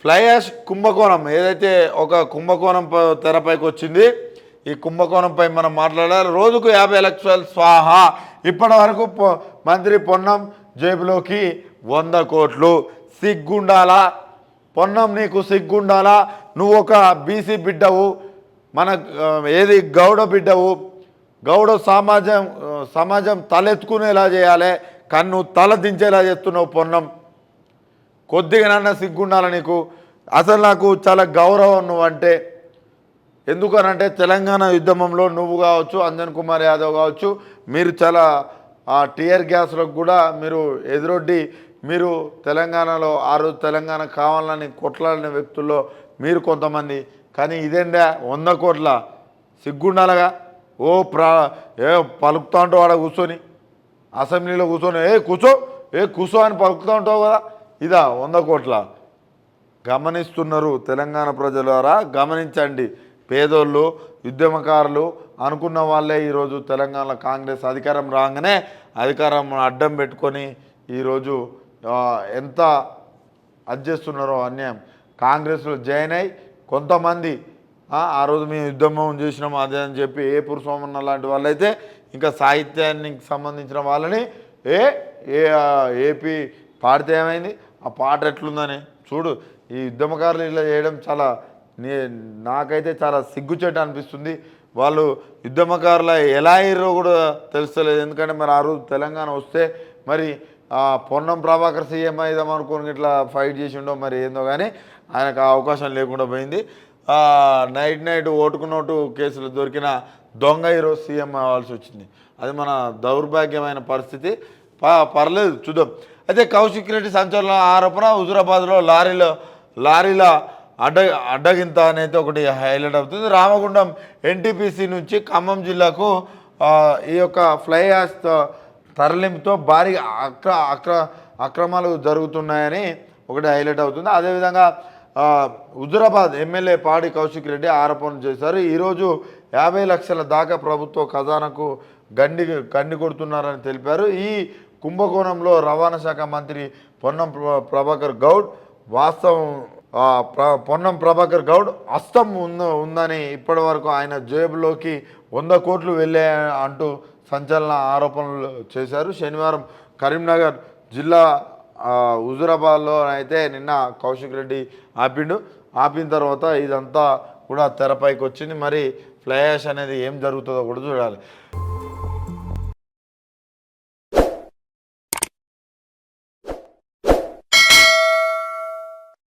Fly ash కుంభకోణం ఏదైతే ఒక కుంభకోణం తెరపైకి వచ్చింది ఈ కుంభకోణంపై మనం మాట్లాడాలి. రోజుకు యాభై లక్షలు స్వాహా. ఇప్పటి వరకు పొ- మంత్రి పొన్నం జేబులోకి వంద కోట్లు. సిగ్గుండాలా? పొన్నం నీకు సిగ్గుండాలా? నువ్వు ఒక బీసీ బిడ్డవు. మన ఏది గౌడ బిడ్డవు? గౌడ సమాజం సమాజం తలెత్తుకునేలా చేయాలి? కన్ను తల దించేలా చేస్తున్నావు పొన్నం. కొద్దిగానన్నా సిగ్గుండాలి నీకు? అసలు నాకు చాలా గౌరవం నువ్వు అంటే. ఎందుకనంటే తెలంగాణ ఉద్యమంలో నువ్వు కావచ్చు అంజన్ కుమార్ యాదవ్ కావచ్చు మీరు చాలా ఆ టీఆర్ గ్యాస్లకు కూడా మీరు ఎదురొడ్డి మీరు తెలంగాణలో ఆ రోజు తెలంగాణ కావాలని కొట్లాడిన వ్యక్తుల్లో మీరు కొంతమంది. కానీ ఇదేందా? వంద కోట్ల. సిగ్గుండాలగా? ఓ ప్రా ఏ పలుకుతా ఉంటావు ఆడ కూర్చొని? అసెంబ్లీలో కూర్చొని ఏ కూర్చో ఏ కూర్చో అని పలుకుతూ ఉంటావు కదా? ఇదా వంద కోట్ల. గమనిస్తున్నారు తెలంగాణ ప్రజలారా గమనించండి. పేదోళ్ళు ఉద్యమకారులు అనుకున్న వాళ్ళే ఈరోజు తెలంగాణ కాంగ్రెస్ అధికారం రాగానే అధికారం అడ్డం పెట్టుకొని ఈరోజు ఎంత అజ్జేస్తున్నారో అన్యాయం. కాంగ్రెస్లో జాయిన్ అయి కొంతమంది ఆ రోజు మేము ఉద్యమం చేసినాము అదే అని చెప్పి ఏ పురుషోమన్న లాంటి వాళ్ళైతే ఇంకా సాహిత్యానికి సంబంధించిన వాళ్ళని ఏ ఏ ఏపీ పాడితే ఏమైంది? ఆ పాట ఎట్లుందని? చూడు ఈ ఉద్యమకారులు ఇలా చేయడం చాలా నే నాకైతే చాలా సిగ్గుచేట అనిపిస్తుంది. వాళ్ళు ఉద్యమకారుల ఎలా అయ్యారో కూడా తెలుస్తలేదు. ఎందుకంటే మరి ఆ రోజు తెలంగాణ వస్తే మరి ఆ పొన్నం ప్రభాకర్ సీఎం అయిదాం అనుకుని ఇట్లా ఫైట్ చేసిండో మరి ఏందో కానీ ఆయనకు ఆ అవకాశం లేకుండా పోయింది. నైట్ నైట్ ఓటుకు నోటు కేసులు దొరికిన దొంగ ఈరోజు సీఎం అవ్వాల్సి వచ్చింది. అది మన దౌర్భాగ్యమైన పరిస్థితి. పర్లేదు చూద్దాం. అయితే కౌశిక్ రెడ్డి సంచలన ఆరోపణ హుజురాబాద్లో లారీలో లారీల అడ్డ అడ్డగింత అనేది ఒకటి హైలైట్ అవుతుంది. రామగుండం ఎన్టీపీసీ నుంచి ఖమ్మం జిల్లాకు ఈ యొక్క ఫ్లై యాష్ తరలింపుతో భారీ అక్ర అక్ర అక్రమాలు జరుగుతున్నాయని ఒకటి హైలైట్ అవుతుంది. అదేవిధంగా హుజురాబాద్ ఎమ్మెల్యే పాడి కౌశిక్ రెడ్డి ఆరోపణలు చేశారు. ఈరోజు యాభై లక్షల దాకా ప్రభుత్వ ఖజానాకు గండి గండి కొడుతున్నారని తెలిపారు. ఈ కుంభకోణంలో రవాణా శాఖ మంత్రి పొన్నం ప్రభాకర్ గౌడ్ వాస్తవం పొన్నం ప్రభాకర్ గౌడ్ అస్తం ఉన్న ఉందని ఇప్పటి వరకు ఆయన జేబులోకి వంద కోట్లు వెళ్ళే అంటూ సంచలన ఆరోపణలు చేశారు. శనివారం కరీంనగర్ జిల్లా హుజురాబాద్లో అయితే నిన్న కౌశిక్ రెడ్డి ఆపిండు. ఆపిన తర్వాత ఇదంతా కూడా తెరపైకి వచ్చింది మరి ఫ్లయాష్ అనేది ఏం జరుగుతుందో కూడా చూడాలి.